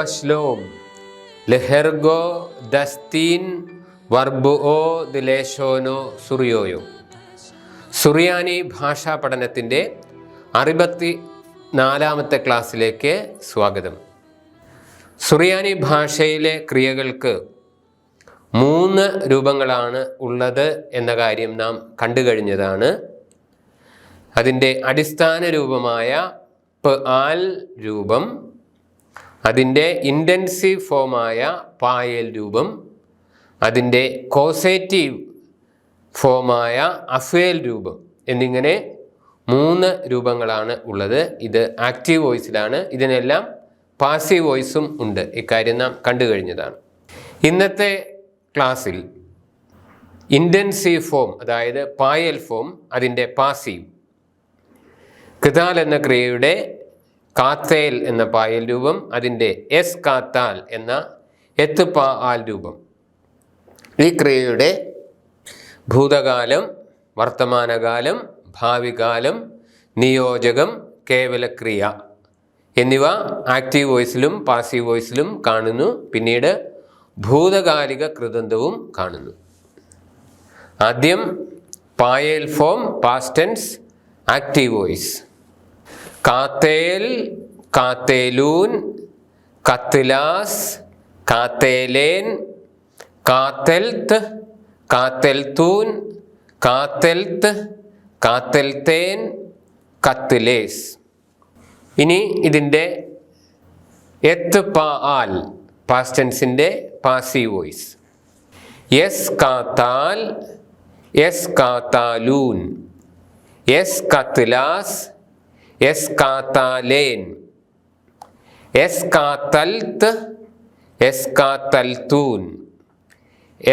ബഷ്ലോം ലെഹെർഗോ ദസ്തീൻ വർബുഓ ദിലേശോനോ സുറിയോയോ. സുറിയാനി ഭാഷാ പഠനത്തിന്റെ അറുപത്തി നാലാമത്തെ ക്ലാസ്സിലേക്ക് സ്വാഗതം. സുറിയാനി ഭാഷയിലെ ക്രിയകൾക്ക് മൂന്ന് രൂപങ്ങളാണ് ഉള്ളത് എന്ന കാര്യം നാം കണ്ടു കഴിഞ്ഞതാണ്. അതിന്റെ അടിസ്ഥാന രൂപമായ പ ആൽ രൂപം അതിന്റെ ഇന്റൻസീവ് ഫോമായ പായൽ രൂപം അതിന്റെ കോസേറ്റീവ് ഫോമായ അഫേൽ രൂപം എന്നിങ്ങനെ മൂന്ന് രൂപങ്ങളാണ് ഉള്ളത്. ഇത് ആക്റ്റീവ് വോയിസിലാണ് ഇതിനെല്ലാം പാസീവ് വോയിസും ഉണ്ട്. ഇക്കാര്യം നാം കണ്ടു കഴിഞ്ഞതാണ്. ഇന്നത്തെ ക്ലാസ്സിൽ ഇന്റൻസീവ് ഫോം അതായത് പായൽ ഫോം അതിന്റെ പാസീവ് കിതാൽ എന്ന ക്രിയയുടെ കാത്തേൽ എന്ന പായൽ രൂപം അതിന്റെ എസ് കാത്താൽ എന്ന എത്ത് ആൽ രൂപം. ഈ ക്രിയയുടെ ഭൂതകാലം വർത്തമാനകാലം ഭാവികാലം നിയോജകം കേവലക്രിയ എന്നിവ ആക്റ്റീവ് വോയിസിലും പാസീവ് വോയിസിലും കാണുന്നു. പിന്നീട് ഭൂതകാലിക കൃതന്തവും കാണുന്നു. ആദ്യം പായൽ form past tense active voice കാത്തേൽ കാത്തേലൂൻ കത്തിലാസ് കാത്തേലേൻ കാത്തെൽത്ത് കാത്തെൽത്തൂൻ കാത്തെൽത്ത് കാത്തെൽത്തേൻ കത്തിലേസ്. ഇനി ഇതിന്റെ എത്ത് പ ആൽ പാസ്റ്റൻസിന്റെ പാസീവ് വോയിസ്. എസ് കാത്താൽ എസ് കാത്താലൂൻ എസ് കത്തിലാസ് എസ് കാത്താലേൻ. എസ് കാത്തൽത്ത് എസ് കാത്തൽത്തൂൻ.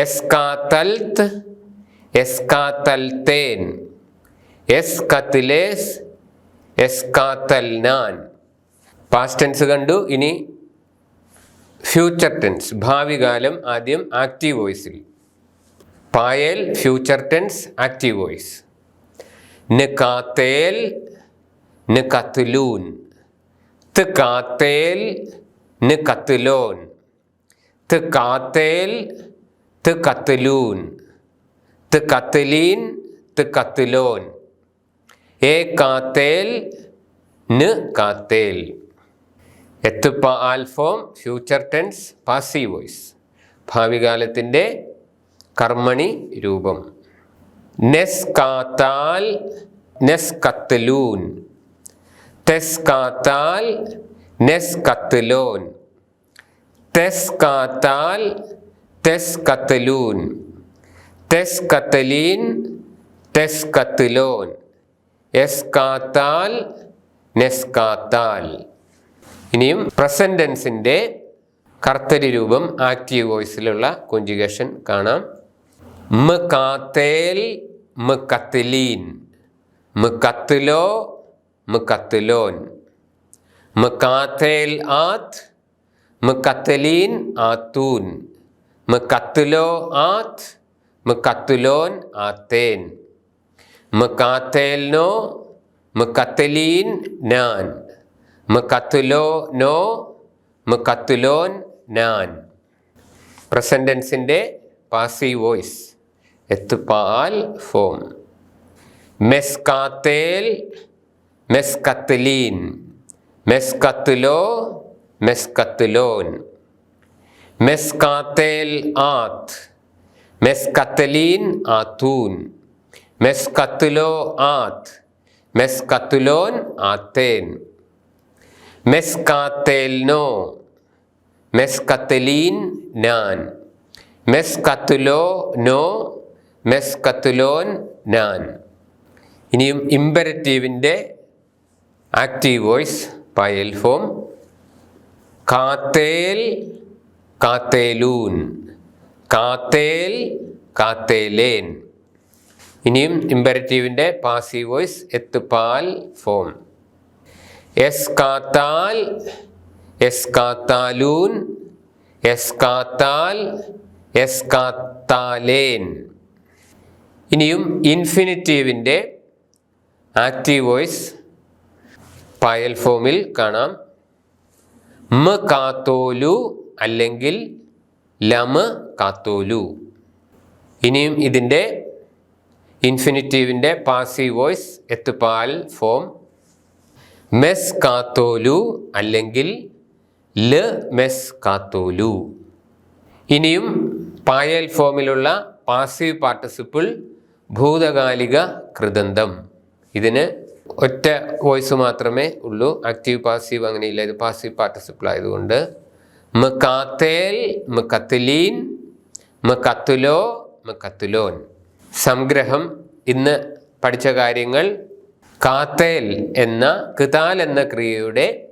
എസ് കാത്തൽത്ത് എസ് കാത്തൽത്തേൻ. എസ് കത്തിലേസ് എസ് കാത്തൽനാൻ. പാസ്റ്റ് ടെൻസ് കണ്ടു ഇനി ഫ്യൂച്ചർ ടെൻസ് ഭാവി കാലം ആദ്യം ആക്റ്റീവ് വോയിസിൽ പായൽ ഫ്യൂച്ചർ ടെൻസ് ആക്റ്റീവ് വോയിസ് ന് കാത്തേൽ ന് കത്തിലൂൻ ത് കാത്തേൽ ന് കത്തിലോൻ ത് കാത്തേൽ ത് കത്തിലൂൻ ത് കത്തിലീൻ ത് കത്തിലോൻ എ കാത്തേൽ ന് കാത്തേൽ എത്തുപ്പ ആൽഫോം ഫ്യൂച്ചർ ടെൻസ് പാസീവ് വോയിസ്. ഭാവികാലത്തിന്റെ കർമ്മണി രൂപം. നെസ് കാത്താൽ നെസ് കത്തലൂൻ കാത്താൽ നെസ് കത്തലോൻ കാത്താൽ ടെസ് കത്തലൂൻ തെസ് കത്തലീൻ തെസ് കത്തലോൻ എസ് കാത്താൽ നെസ് കാത്താൽ ഇനിയും പ്രസന്റൻസിന്റെ കർത്തരി രൂപം ആക്റ്റീവ് വോയിസിലുള്ള കോഞ്ചുഗേഷൻ കാണാം. മ കാത്തേൽ മ കത്തിലീൻ. മ കത്തിലോ മ കത്തിലോൻ. ആത് കാത്തേൽ ആത്ത് മ കത്തലീൻ ആത്തൂൻ. മ കത്തിലോ ആത്ത് മ കത്തിലോൻ ആത്തേൻ. മ നോ മ നാൻ. മ കത്തുലോ നോ മ നാൻ. പ്രസന്റൻസിന്റെ പാസീവ് വോയിസ്. എത്തുപാൽ ഫോം മെസ് മെസ്കത്തുലോൻ. മെസ് കത്തുലോ മെസ് കത്തുലോൻ മെസ് കാത്തേൽ ആത്ത്. മെസ് കത്തലീൻ ആത്തൂൻ. മെസ് കത്തുലോ ആത്ത്. മെസ് കത്തുലോൻ ആത്തേൻ. മെസ്കാത്തേൽനോ. മെസ്കത്തലീൻ നാൻ. മെസ്കത്തുലോ നോ. മെസ്കത്തുലോൻ നാൻ. ഇനിയും ഇമ്പരറ്റീവിന്റെ ആക്റ്റീവ് വോയിസ് പയൽ ഫോം കാത്തേൽ കാത്തേലൂൻ കാത്തേൽ കാത്തേലേൻ ഇനിയും ഇമ്പരറ്റീവിന്റെ പാസീവ് വോയിസ് എത്തുപാൽ ഫോം എസ് കാത്താൽ എസ് കാത്താലൂൻ എസ് കാത്താൽ എസ് കാത്താലേൻ ഇനിയും ഇൻഫിനിറ്റീവിന്റെ ആക്റ്റീവ് വോയിസ് പായൽ ഫോമിൽ കാണാം. മ കാത്തോലു അല്ലെങ്കിൽ ലമ കാത്തോലു. ഇനിയും ഇതിന്റെ ഇൻഫിനിറ്റീവിന്റെ പാസീവ് വോയിസ് എത്തുപാൽ ഫോം മെസ് കാത്തോലു അല്ലെങ്കിൽ ല മെസ് കാത്തോലു. ഇനിയും പായൽ ഫോമിലുള്ള പാസീവ് പാർട്ടിസിപ്പിൾ ഭൂതകാലിക കൃതന്തം ഇതിന് ഒറ്റ വോയിസ് മാത്രമേ ഉള്ളൂ. ആക്റ്റീവ് പാസീവ് അങ്ങനെയില്ല. ഇത് പാസീവ് പാർട്ടിസിപ്പിൾ ആയതുകൊണ്ട്. മ കാത്തേൽ മ മക്കത്തുലോൻ മ കത്തുലോ മ കത്തുലോൻ. സംഗ്രഹം. ഇന്ന് പഠിച്ച കാര്യങ്ങൾ കാത്തേൽ എന്ന കിതാൽ എന്ന ക്രിയയുടെ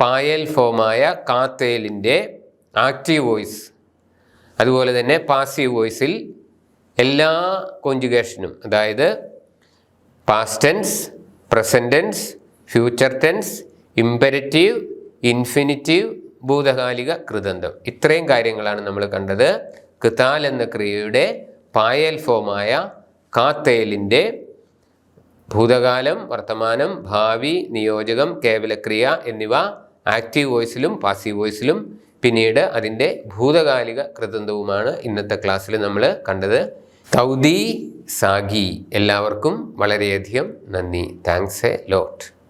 പായൽ ഫോമായ കാത്തേലിന്റെ ആക്റ്റീവ് വോയിസ്. അതുപോലെ തന്നെ പാസീവ് വോയിസിൽ എല്ലാ കോഞ്ചുഗേഷനും അതായത് past tense present tense future tense imperative infinitive ഭൂതകാലിക കൃതന്തം ഇത്രയും കാര്യങ്ങളാണ് നമ്മൾ കണ്ടത്. കിതാൽ എന്ന ക്രിയയുടെ പായൽ ഫോമായ കാത്തേലിന്റെ ഭൂതകാലം വർത്തമാനം ഭാവി നിയോജകം കേവലക്രിയ എന്നിവ ആക്റ്റീവ് വോയിസിലും പാസീവ് വോയിസിലും പിന്നീട് അതിന്റെ ഭൂതകാലിക കൃതന്തവുമാണ് ഇന്നത്തെ ക്ലാസ്സിൽ നമ്മൾ കണ്ടത്. തൗദി സാഗി. എല്ലാവർക്കും വളരെയധികം നന്ദി. Thanks a lot.